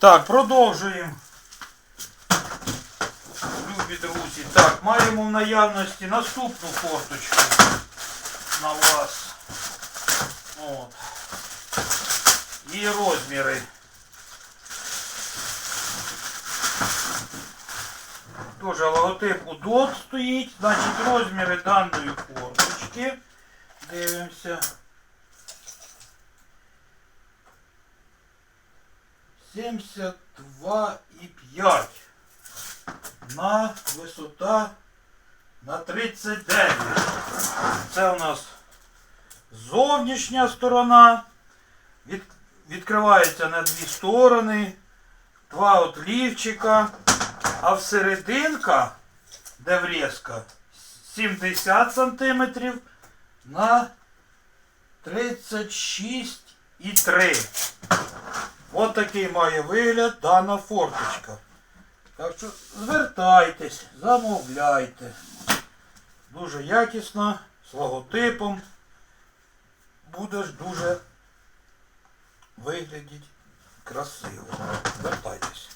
Так, продовжуємо. Любі друзі. Так, маємо в наявності наступну форточку на вас. От. Її розміри. Дуже логотип УДОТ стоїть. Значить, розміри даної форточки. Дивимося. 72,5 на висота на 39. Це у нас зовнішня сторона. Від, відкривається на дві сторони. Два отлівчика. А всерединка, де врізка, 70 см на 36,3. От такий має вигляд дана форточка. Так що звертайтесь, замовляйте. Дуже якісно, з логотипом. Будеш дуже виглядіть красиво. Звертайтесь.